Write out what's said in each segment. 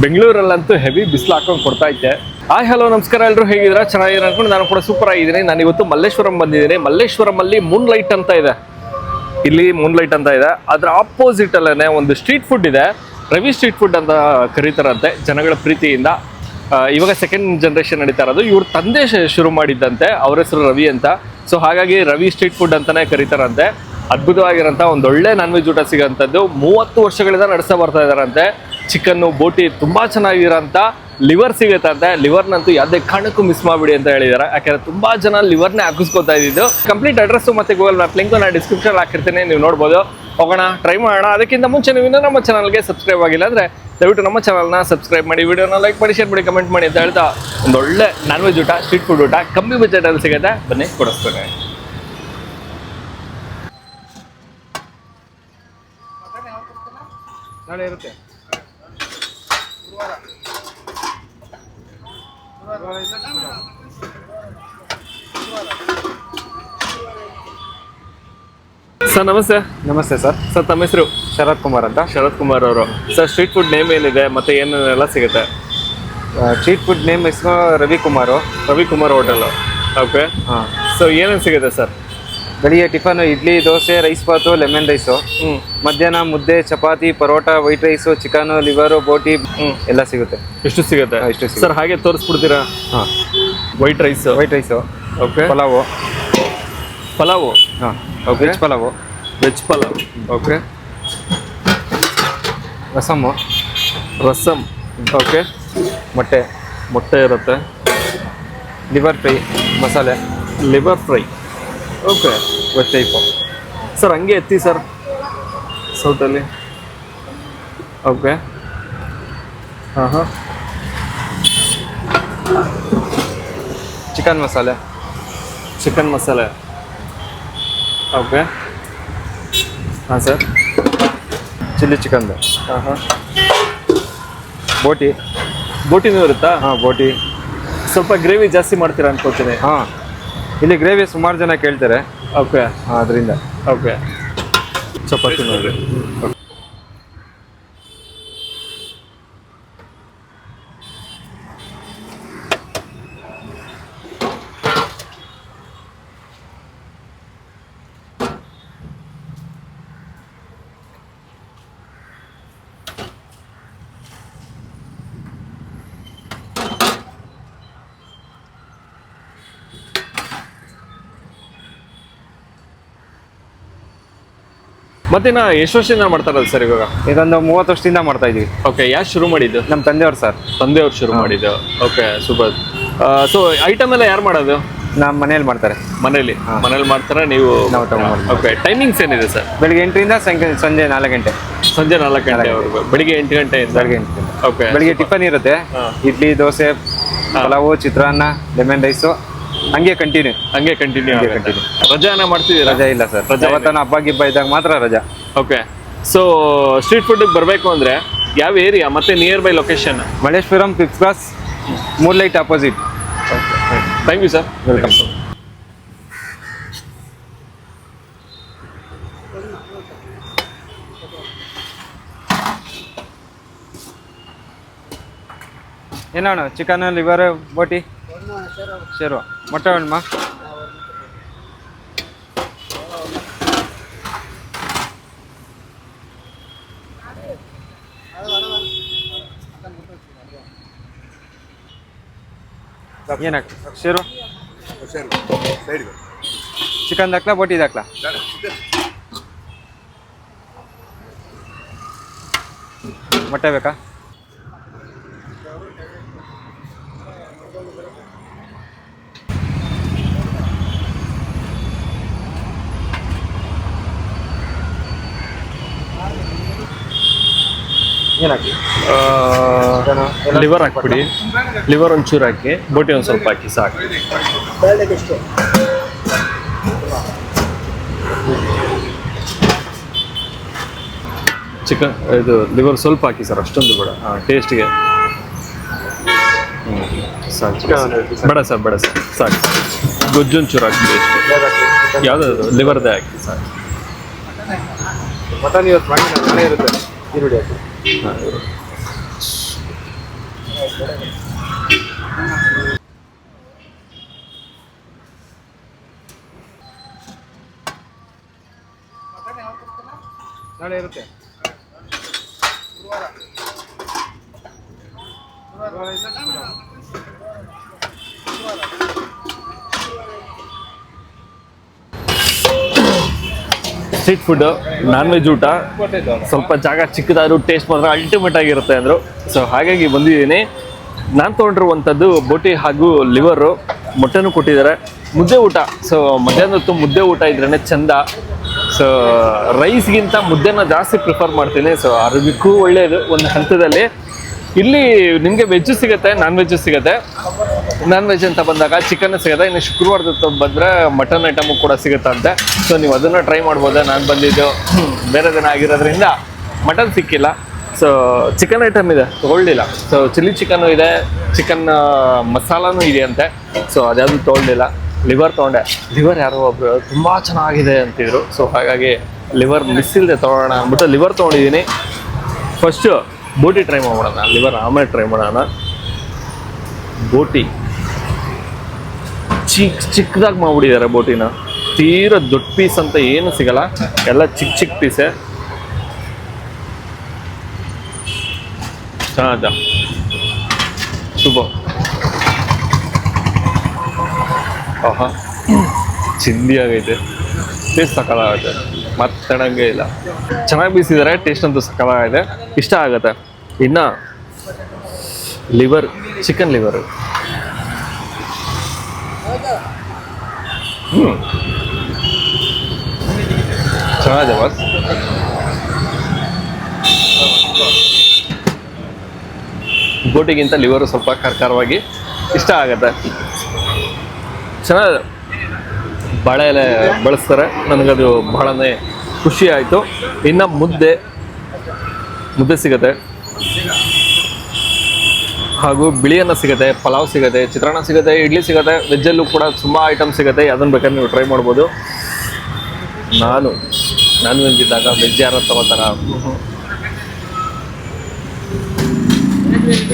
ಬೆಂಗಳೂರಲ್ಲಂತೂ heavy ಬಿಸಿಲು ಹಾಕೊಂಡು ಕೊಡ್ತಾ ಇದ್ದೆ. ಹಾಯ್ ಹಲೋ ನಮಸ್ಕಾರ ಎಲ್ಲರೂ ಹೇಗಿದ್ದೀರಾ? ಚೆನ್ನಾಗಿದ್ರೆ ಅನ್ಕೊಂಡು ನಾನು ಕೂಡ ಸೂಪರ್ ಆಗಿದ್ದೀನಿ. ನಾನು ಇವತ್ತು ಮಲ್ಲೇಶ್ವರಂ ಬಂದಿದ್ದೀನಿ. ಮಲ್ಲೇಶ್ವರಂ ಅಲ್ಲಿ ಮೂನ್ ಲೈಟ್ ಅಂತ ಇದೆ. ಇಲ್ಲಿ ಮೂನ್ ಲೈಟ್ ಅಂತ ಇದೆ. ಅದರ ಆಪೋಸಿಟ್ ಅಲ್ಲೇ ಒಂದು ಸ್ಟ್ರೀಟ್ ಫುಡ್ ಇದೆ. ರವಿ ಸ್ಟ್ರೀಟ್ ಫುಡ್ ಅಂತ ಕರೀತಾರಂತೆ ಜನಗಳ ಪ್ರೀತಿಯಿಂದ. ಇವಾಗ ಸೆಕೆಂಡ್ ಜನ್ರೇಷನ್ ನಡೀತಾ ಇರೋದು. ಇವ್ರ ತಂದೆ ಶುರು ಮಾಡಿದ್ದಂತೆ. ಅವ್ರ ಹೆಸರು ರವಿ ಅಂತ. ಸೊ ಹಾಗಾಗಿ ರವಿ ಸ್ಟ್ರೀಟ್ ಫುಡ್ ಅಂತಾನೆ ಕರೀತಾರಂತೆ. ಅದ್ಭುತವಾಗಿರೋಂಥ ಒಂದು ಒಳ್ಳೆ ನಾನ್ ವೆಜ್ ಊಟ ಸಿಗೋಂಥದ್ದು. ಮೂವತ್ತು ವರ್ಷಗಳಿಂದ ನಡೆಸ್ತಾ ಬರ್ತಾ ಇದಾರಂತೆ ಚಿಕನ್ನು ಬೋಟಿ ತುಂಬ ಚೆನ್ನಾಗಿರೋಂಥ ಲಿವರ್ ಸಿಗುತ್ತೆ ಅಂತ. ಲಿವರ್ನಂತೂ ಯಾವುದೇ ಕಾರಣಕ್ಕೂ ಮಿಸ್ ಮಾಡಿಬಿಡಿ ಅಂತ ಹೇಳಿದ್ದಾರೆ. ಯಾಕೆಂದರೆ ತುಂಬ ಜನ ಲಿವರ್ನೇ ಹಾಕಿಸ್ಕೊತಾ ಇದ್ದಿದ್ದು. ಕಂಪ್ಲೀಟ್ ಅಡ್ರೆಸ್ಸು ಮತ್ತೆ ಗೂಗಲ್ ಮ್ಯಾಪ್ ಲಿಂಕು ನಾನು ಡಿಸ್ಕ್ರಿಪ್ಷನ್ ಹಾಕಿರ್ತೀನಿ ನೀವು ನೋಡ್ಬೋದು. ಹೋಗೋಣ ಟ್ರೈ ಮಾಡೋಣ. ಅದಕ್ಕಿಂತ ಮುಂಚೆ ನೀವು ಇನ್ನೂ ನಮ್ಮ ಚಾನಲ್ಗೆ ಸಬ್ಸ್ಕ್ರೈಬ್ ಆಗಿಲ್ಲ ಅಂದರೆ ದಯವಿಟ್ಟು ನಮ್ಮ ಚಾನಲ್ನ ಸಬ್ಸ್ಕ್ರೈಬ್ ಮಾಡಿ ವಿಡಿಯೋನ ಲೈಕ್ ಮಾಡಿ ಶೇರ್ ಮಾಡಿ ಕಮೆಂಟ್ ಮಾಡಿ ಅಂತ ಹೇಳ್ತಾ ಒಂದು ಒಳ್ಳೆ ನಾನ್ ವೆಜ್ ಊಟ ಸ್ಟ್ರೀಟ್ ಫುಡ್ ಊಟ ಕಮ್ಮಿ ಬಜೆಟಲ್ಲಿ ಸಿಗುತ್ತೆ. ಬನ್ನಿ ಕೊಡಿಸ್ತೇನೆ. ನಾಳೆ ಇರುತ್ತೆ. ಸರ್ ನಮಸ್ತೆ. ನಮಸ್ತೆ ಸರ್. ಸರ್ ತಮ್ಮ ಹೆಸರು? ಶರತ್ ಕುಮಾರ್ ಅಂತ. ಶರತ್ ಕುಮಾರ್ ಅವರು. ಸರ್ ಸ್ಟ್ರೀಟ್ ಫುಡ್ ನೇಮ್ ಏನಿದೆ? ಮತ್ತೆ ಏನೇನೆಲ್ಲ ಸಿಗುತ್ತೆ? ಸ್ಟ್ರೀಟ್ ಫುಡ್ ನೇಮ್ ಹೆಸರು ರವಿಕುಮಾರು. ರವಿಕುಮಾರ್ ಹೋಟೆಲ್. ಓಕೆ. ಹಾಂ. ಸೊ ಏನೇನು ಸಿಗುತ್ತೆ ಸರ್? ಬೆಳಿಗ್ಗೆ tiffin idli dosa rice bath lemon rice ಮಧ್ಯಾಹ್ನ mudde chapati paratha white rice chicken liver boti ಎಲ್ಲ ಸಿಗುತ್ತೆ. ಎಷ್ಟು ಸಿಗುತ್ತೆ? ಹಾ, ಎಷ್ಟು ಸರ್ ಹಾಗೆ ತೋರಿಸ್ಬಿಡ್ತೀರಾ? ಹಾಂ. White rice white rice okay pulao. Pulao? ಹಾಂ. Okay veg pulao. Veg pulao. Okay rasam rasam okay ಮೊಟ್ಟೆ. ಮೊಟ್ಟೆ ಇರುತ್ತೆ. Liver fry masala. Liver fry okay ಒಟ್ಟೆ ಟೈಪು ಸರ್ ಹಂಗೆ ಎತ್ತಿ ಸರ್ ಸೌಟಲ್ಲಿ. ಓಕೆ ಹಾಂ ಹಾಂ ಚಿಕನ್ ಮಸಾಲೆ ಚಿಕನ್ ಮಸಾಲೆ ಓಕೆ ಹಾಂ ಸರ್ ಚಿಲ್ಲಿ ಚಿಕನ್ದು ಹಾಂ ಹಾಂ ಬೋಟಿ. ಬೋಟಿನೂ ಇರುತ್ತಾ? ಹಾಂ ಬೋಟಿ. ಸ್ವಲ್ಪ ಗ್ರೇವಿ ಜಾಸ್ತಿ ಮಾಡ್ತೀರಾ ಅನ್ಕೋತೀನಿ ಹಾಂ. ಇಲ್ಲಿ ಗ್ರೇವಿ ಸುಮಾರು ಜನ ಕೇಳ್ತಾರೆ. ಓಕೆ ಅದರಿಂದ ಓಕೆ ಚಪಾತಿ ನೋಡಿ ಮತ್ತೆ ನಾ ಎಷ್ಟು ವರ್ಷದಿಂದ ಮಾಡ್ತಾರಲ್ಲ ಸರ್ ಇವಾಗ? ಇದೊಂದು ಮೂವತ್ತು ವರ್ಷದಿಂದ ಮಾಡ್ತಾ ಇದೀವಿ. ಓಕೆ ಯಾರು ಶುರು ಮಾಡಿದ್ದು? ನಮ್ಮ ತಂದೆಯವ್ರು ಸರ್ ತಂದೆಯವ್ರು ಶುರು ಮಾಡಿದ್ದು. ಓಕೆ ಸೂಪರ್ ಸೊ ಐಟಮ್ ಎಲ್ಲ ಯಾರು ಮಾಡೋದು? ನಮ್ಮ ಮನೇಲಿ ಮಾಡ್ತಾರೆ. ಮನೇಲಿ? ಮನೇಲಿ ಮಾಡ್ತಾರೆ ನೀವು. ಓಕೆ ಟೈಮಿಂಗ್ಸ್ ಏನಿದೆ ಸರ್ ಬೆಳಿಗ್ಗೆ ಎಂಟರಿಂದ ಸಂಜೆ ಸಂಜೆ ನಾಲ್ಕು ಗಂಟೆ. ಸಂಜೆ ನಾಲ್ಕು ಗಂಟೆ ಬೆಳಿಗ್ಗೆ ಎಂಟು ಗಂಟೆ ಬೆಳಿಗ್ಗೆ ಎಂಟು ಓಕೆ ಬೆಳಿಗ್ಗೆ ಟಿಫನ್ ಇರುತ್ತೆ. ಇಡ್ಲಿ ದೋಸೆ ಪಲಾವು ಚಿತ್ರಾನ್ನ ಲೆಮನ್ ರೈಸು ಹಂಗೆ ಕಂಟಿನ್ಯೂ ಹಂಗೆ ಕಂಟಿನ್ಯೂ ಹಂಗೆ ಕಂಟಿನ್ಯೂ. ರಜಾನ ಮಾಡ್ತಿದ್ದೀರಾ? ರಜಾ ಇಲ್ಲ ಸರ್. ರಜಾ ಇದೆ. ಹಬ್ಬ ಗಿಬ್ಬ ಇದ್ದಾಗ ಮಾತ್ರ ರಜಾ. ಓಕೆ ಸೊ ಸ್ಟ್ರೀಟ್ ಫುಡ್ಗೆ ಬರಬೇಕು ಅಂದ್ರೆ ಯಾವ ಏರಿಯಾ ಮತ್ತೆ near by location Malleshwaram fifth cross ಮೂರ್ light opposite thank you sir welcome ಏನಣ್ಣ ಚಿಕನ್ ಲಿವರ್ ಬೋಟಿ? ಶೇರ್ವ ಮೊಟ್ಟೆ வேணுமா ಏನಾಕ ಶೇರು? ಚಿಕನ್ ಹಾಕ್ಲಾ ಬೋಟಿ ಹಾಕ್ಲಾ ಮೊಟ್ಟೆ ಬೇಕಾ? ಲಿವರ್ ಹಾಕ್ಬಿಡಿ. ಲಿವರ್ ಒಂಚೂರು ಹಾಕಿ ಬೋಟಿ ಒಂದು ಸ್ವಲ್ಪ ಹಾಕಿ ಸಾಕು. ಚಿಕನ್ ಇದು ಲಿವರ್ ಸ್ವಲ್ಪ ಹಾಕಿ ಸರ್ ಅಷ್ಟೊಂದು ಬೇಡ. ಹಾಂ ಟೇಸ್ಟಿಗೆ ಸಾಕು ಬೇಡ ಸರ್ ಬೇಡ ಸರ್ ಸಾಕು. ಗೊಜ್ಜೊಂಚೂರು ಹಾಕಿ ಟೇಸ್ಟ್ ಯಾವುದಾದ್ರು ಲಿವರ್ದೇ ಹಾಕಿ ಸಾಕು. ಮಟನ್ ಇವತ್ತು ಮಾಡಿ ನಾಳೆ ಇರುತ್ತೆ ಈರುಳ್ಳಿ ಹಾಕಿ. ನಾಳೆ ಇರುತ್ತೆ ಸ್ಟ್ರೀಟ್ ಫುಡ್ ನಾನ್ ವೆಜ್ ಊಟ. ಸ್ವಲ್ಪ ಜಾಗ ಚಿಕ್ಕದಾದ್ರು ಟೇಸ್ಟ್ ಮಾತ್ರ ಅಲ್ಟಿಮೇಟ್ ಆಗಿರುತ್ತೆ ಅಂದರು. ಸೊ ಹಾಗಾಗಿ ಬಂದಿದ್ದೀನಿ. ನಾನು ತೊಗೊಂಡಿರುವಂಥದ್ದು ಬೋಟಿ ಹಾಗೂ ಲಿವರು ಮೊಟ್ಟೆನೂ ಕೊಟ್ಟಿದ್ದಾರೆ. ಮುದ್ದೆ ಊಟ. ಸೊ ಮಧ್ಯಾಹ್ನ ಹೊತ್ತು ಮುದ್ದೆ ಊಟ ಇದ್ರೇ ಚಂದ. ಸೊ ರೈಸ್ಗಿಂತ ಮುದ್ದೆನ ಜಾಸ್ತಿ ಪ್ರಿಫರ್ ಮಾಡ್ತೀನಿ. ಸೊ ಆರೋಗ್ಯಕ್ಕೂ ಒಳ್ಳೆಯದು ಒಂದು ಹಂತದಲ್ಲಿ ಇಲ್ಲಿ ನಿಮಗೆ ವೆಜ್ ಸಿಗುತ್ತೆ ನಾನ್ ವೆಜ್ ಸಿಗುತ್ತೆ. ನಾನ್ ವೆಜ್ ಅಂತ ಬಂದಾಗ ಚಿಕನ್ ಸಿಗುತ್ತೆ, ಇನ್ನು ಶುಕ್ರವಾರದ ಬಂದರೆ ಮಟನ್ ಐಟಮು ಕೂಡ ಸಿಗುತ್ತಂತೆ. ಸೊ ನೀವು ಅದನ್ನು ಟ್ರೈ ಮಾಡ್ಬೋದು? ನಾನು ಬಂದಿದ್ದು. ಬೇರೆ ದಿನ ಆಗಿರೋದ್ರಿಂದ ಮಟನ್ ಸಿಕ್ಕಿಲ್ಲ. ಸೊ ಚಿಕನ್ ಐಟಮ್ ಇದೆ, ತೊಗೊಳ್ಳಿಲ್ಲ. ಸೊ ಚಿಲ್ಲಿ ಚಿಕನ್ನು ಇದೆ ಚಿಕನ್ ಮಸಾಲಾನು ಇದೆ ಅಂತೆ ಸೊ ಅದ್ಯಾವುದು ತೊಗೊಳ್ಳಿಲ್ಲ. ಲಿವರ್ ತೊಗೊಂಡೆ. ಲಿವರ್ ಯಾರೋ ಒಬ್ರು, ತುಂಬ ಚೆನ್ನಾಗಿದೆ ಅಂತಿದ್ರು. ಸೊ ಹಾಗಾಗಿ ಲಿವರ್ ಮಿಸ್ ಇಲ್ಲದೆ ತೊಗೊಳ್ಳೋಣ ಅಂದ್ಬಿಟ್ಟು ಲಿವರ್ ತೊಗೊಂಡಿದ್ದೀನಿ. ಫಸ್ಟು ಬೋಟಿ ಟ್ರೈ ಮಾಡೋಣ ಲಿವರ್ ಆಮೇಲೆ ಟ್ರೈ ಮಾಡೋಣ. ಬೋಟಿ ಚಿಕ್ಕ ಚಿಕ್ಕದಾಗಿ ಮಾಡ್ಬಿಟ್ಟಿದ್ದಾರೆ ಬೋಟಿನ ತೀರ ದೊಡ್ಡ ಪೀಸ್ ಅಂತ ಏನು ಸಿಗಲ್ಲ. ಎಲ್ಲ ಚಿಕ್ಕ ಚಿಕ್ಕ ಪೀಸೆ ಚೆನ್ನಾದ ಶುಭ. ಆಹಾ. ಚಿಂದಿ ಆಗೈತೆ ಟೇಸ್ಟ್ ಸಕ್ಕತ್ತಾಗತ್ತೆ ಮಾತಾಡಂಗೆ ಇಲ್ಲ. ಚೆನ್ನಾಗಿ ಬೀಸಿದ್ದಾರೆ ಟೇಸ್ಟ್ ಅಂತೂ ಸಕ್ಕತ್ತಾಗಿದೆ ಇಷ್ಟ ಆಗುತ್ತೆ. ಇನ್ನು ಲಿವರ್ ಚಿಕನ್ ಲಿವರ್ ಚೆನ್ನಾಗಿದೆ ಬಾಸ್ ಬೋಟಿಗಿಂತ ಲಿವರು ಸ್ವಲ್ಪ ಖಾರವಾಗಿ ಇಷ್ಟ ಆಗುತ್ತೆ. ಚೆನ್ನಾಗಿದೆ. ಬಾಳೆ ಎಲೆ ಬಳಸ್ತಾರೆ. ನನಗದು ಬಹಳನೇ ಖುಷಿ ಆಯಿತು ಇನ್ನು ಮುದ್ದೆ ಮುದ್ದೆ ಸಿಗುತ್ತೆ. ಹಾಗೂ ಬಿಳಿಯನ್ನ ಸಿಗುತ್ತೆ, ಪಲಾವ್ ಸಿಗುತ್ತೆ, ಚಿತ್ರಾನ್ನ ಸಿಗುತ್ತೆ, ಇಡ್ಲಿ ಸಿಗುತ್ತೆ, ವೆಜ್ಜಲ್ಲೂ ಕೂಡ ತುಂಬ ಐಟಮ್ ಸಿಗುತ್ತೆ. ಅದನ್ನು ಬೇಕಾದ್ರೆ ನೀವು ಟ್ರೈ ಮಾಡ್ಬೋದು. ನಾನು ನಾನು ವೆಜ್ ಇದ್ದಾಗ ವೆಜ್ ಯಾರು ತಗೋತಾರ?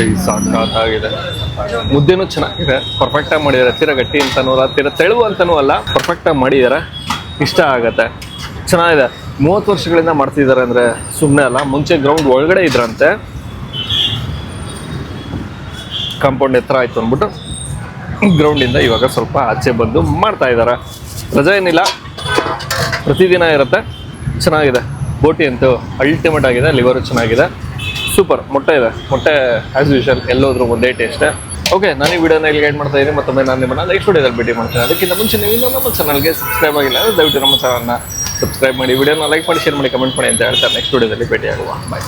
ಏಯ್, ಸಾಕಾಗಿದೆ ಮುದ್ದೆನೂ ಚೆನ್ನಾಗಿದೆ. ಪರ್ಫೆಕ್ಟಾಗಿ ಮಾಡಿದ್ದಾರೆ. ತೀರ ಗಟ್ಟಿ ಅಂತನೂ ಅಲ್ಲ ತೀರ ತೆಳುವು ಅಂತನೂ ಅಲ್ಲ ಪರ್ಫೆಕ್ಟಾಗಿ ಮಾಡಿದ್ದಾರೆ. ಇಷ್ಟ ಆಗತ್ತೆ. ಚೆನ್ನಾಗಿದೆ. ಮೂವತ್ತು ವರ್ಷಗಳಿಂದ ಮಾಡ್ತಿದ್ದಾರೆ ಅಂದರೆ ಸುಮ್ಮನೆ ಅಲ್ಲ ಮುಂಚೆ ಗ್ರೌಂಡ್ ಒಳಗಡೆ ಇದ್ರಂತೆ. ಕಾಂಪೌಂಡ್ ಎತ್ತರ ಆಯಿತು ಅಂದ್ಬಿಟ್ಟು ಗ್ರೌಂಡಿಂದ ಇವಾಗ ಸ್ವಲ್ಪ ಆಚೆ ಬಂದು ಮಾಡ್ತಾ ಇದ್ದಾರೆ. ರಜೆ ಏನಿಲ್ಲ. ಪ್ರತಿದಿನ ಇರುತ್ತೆ. ಚೆನ್ನಾಗಿದೆ. ಬೋಟಿ ಅಂತೂ ಅಲ್ಟಿಮೇಟ್ ಆಗಿದೆ. ಲಿವರು ಚೆನ್ನಾಗಿದೆ. ಸೂಪರ್ ಮೊಟ್ಟೆ ಇದೆ. ಮೊಟ್ಟೆ ಆಸ್ ಯೂಶಲ್ ಎಲ್ಲೋದ್ರೂ ಒಂದೇ ಟೇಸ್ಟ್ ಓಕೆ ನಾನು ಈ ವಿಡಿಯೋನ ಇಲ್ಲಿ ಗೈಡ್ ಮಾಡ್ತಾ ಇದ್ದೀನಿ. ಮತ್ತೊಮ್ಮೆ ನಾನು ನಿಮ್ಮನ್ನ ನೆಕ್ಸ್ಟ್ ವಿಡಿಯೋದಲ್ಲಿ ಭೇಟಿ ಮಾಡ್ತೀನಿ. ಅದಕ್ಕಿಂತ ಮುಂಚೆ ನೀವು ಇನ್ನೂ ನಮ್ಮ ಚಾನಲ್ಗೆ ಸಬ್ಸ್ಕ್ರೈಬ್ ಆಗಿಲ್ಲ ದಯವಿಟ್ಟು ನಮ್ಮ ಚಾನಲ್ನ ಸಬ್ಸ್ಕ್ರೈಬ್ ಮಾಡಿ. ವಿಡಿಯೋನ ಲೈಕ್ ಮಾಡಿ ಶೇರ್ ಮಾಡಿ ಕಮೆಂಟ್ ಮಾಡಿ ಅಂತ ಹೇಳ್ತಾರೆ. ನೆಕ್ಸ್ಟ್ ವಿಡಿಯೋದಲ್ಲಿ ಭೇಟಿ ಆಗುವ ಬಾಯ್